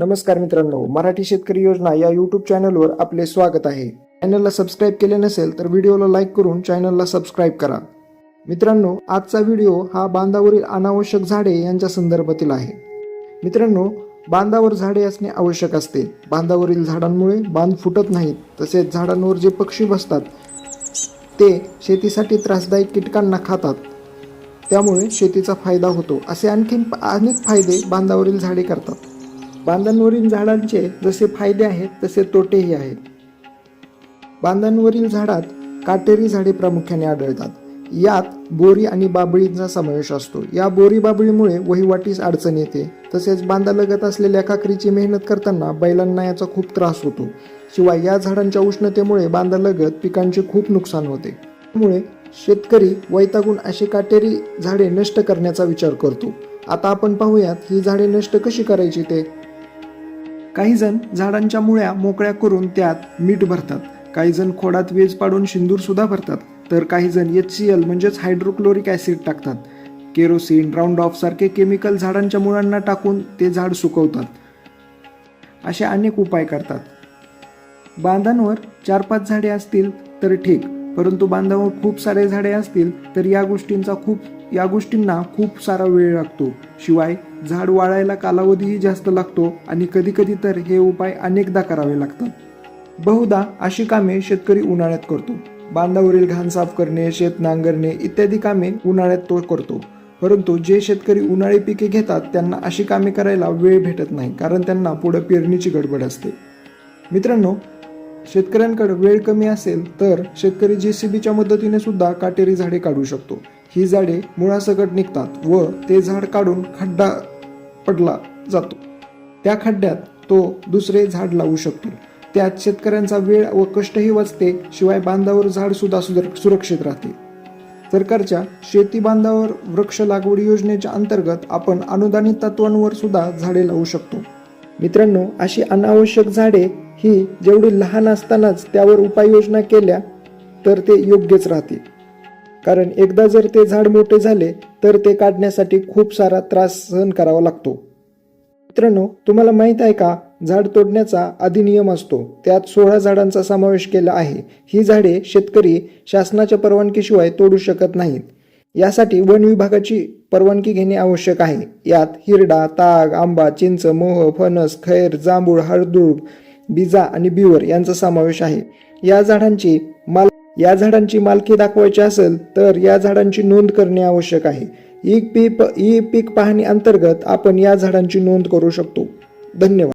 नमस्कार मित्रांनो मराठी शेतकरी योजना या यूट्यूब चॅनलवर आपले स्वागत आहे. चॅनलला सबस्क्राईब केले नसेल तर व्हिडिओला लाईक करून चॅनलला सबस्क्राईब करा. मित्रांनो आजचा व्हिडिओ हा बांधावरील अनावश्यक झाडे यांच्या संदर्भातील आहे. मित्रांनो बांधावर झाडे असणे आवश्यक असते. बांधावरील झाडांमुळे बांध फुटत नाहीत तसेच झाडांवर जे पक्षी बसतात ते शेतीसाठी त्रासदायक कीटकांना खातात. त्यामुळे शेतीचा फायदा होतो असे आणखीन अनेक फायदे बांधावरील झाडे करतात. बांधांवरील झाडांचे जसे फायदे आहेत तसे तोटेही आहेत. बांधांवरील झाडात काटेरी झाडे प्रामुख्याने आढळतात. यात बोरी आणि बाबळींचा समावेश असतो. या बोरी बाबळीमुळे वहिवाटीस अडचण येते. तसेच बांधालगत असलेल्या काकरीची मेहनत करताना बैलांना याचा खूप त्रास होतो. शिवाय या झाडांच्या उष्णतेमुळे बांधालगत पिकांचे खूप नुकसान होते. त्यामुळे शेतकरी वैतागून अशी काटेरी झाडे नष्ट करण्याचा विचार करतो. आता आपण पाहूयात ही झाडे नष्ट कशी करायची ते. काही जण झाडांच्या मुळ्या मोकळ्या करून त्यात मीठ भरतात. काही जण खोडात वेज पाडून शिंदूर सुद्धा भरतात. तर काही जण एच सी एल म्हणजेच हायड्रोक्लोरिक ॲसिड टाकतात. केरोसिन राऊंड ऑफ सारखे केमिकल झाडांच्या मुळांना टाकून ते झाड सुकवतात. असे अनेक उपाय करतात. बांधांवर चार पाच झाडे असतील तर ठीक. परंतु बांधावर खूप सारे झाडे असतील तर या गोष्टींचा खूप या गोष्टींना खूप सारा वेळ लागतो. शिवाय झाड वाळायला कालावधीही जास्त लागतो आणि कधी कधी तर हे उपाय अनेकदा करावे लागतात. बहुधा अशी कामे शेतकरी उन्हाळ्यात करतो. बांधावरील घाण साफ करणे शेत नांगरणे इत्यादी कामे उन्हाळ्यात तो करतो. परंतु जे शेतकरी उन्हाळी पिके घेतात त्यांना अशी कामे करायला वेळ भेटत नाही कारण त्यांना पुढे पेरणीची गडबड असते. मित्रांनो शेतकऱ्यांकडे वेळ कमी असेल तर शेतकरी जे सी बीच्या मदतीने सुद्धा काटेरी झाडे काढू शकतो. ही झाडे मुळासकट निघतात व ते झाड काढून खड्डा पडला जातो. त्या खड्ड्यात तो दुसरे झाड लावू शकतो. त्यात शेतकऱ्यांचा वेळ व कष्टही वाचते शिवाय बांधावर झाड सुद्धा सुरक्षित राहते. सरकारच्या शेती बांधावर वृक्ष लागवड योजनेच्या अंतर्गत आपण अनुदानित तत्वांवर सुद्धा झाडे लावू शकतो. मित्रांनो अशी अनावश्यक झाडे ही जेवढी लहान असतानाच त्यावर उपाययोजना केल्या तर ते योग्यच राहते कारण एकदा जर ते झाड मोठे झाले तर ते काढण्यासाठी खूप सारा त्रास सहन करावा लागतो. मित्रांनो तुम्हाला माहीत आहे का झाड तोडण्याचा अधिनियम असतो. त्यात सोळा झाडांचा समावेश केला आहे. ही झाडे शेतकरी शासनाच्या परवानगीशिवाय तोडू शकत नाहीत. यासाठी वन विभागाची परवानगी घेणे आवश्यक आहे. यात हिरडा ताग आंबा चिंच मोह फणस खैर जांभूळ हळदूळ बिजा आणि बिवर यांचा समावेश आहे. या झाडांची माल या झाडांची मालकी दाखवायची असेल तर या झाडांची नोंद करणे आवश्यक आहे. ई पीक ई पीक पाहणी अंतर्गत आपण या झाडांची नोंद करू शकतो. धन्यवाद.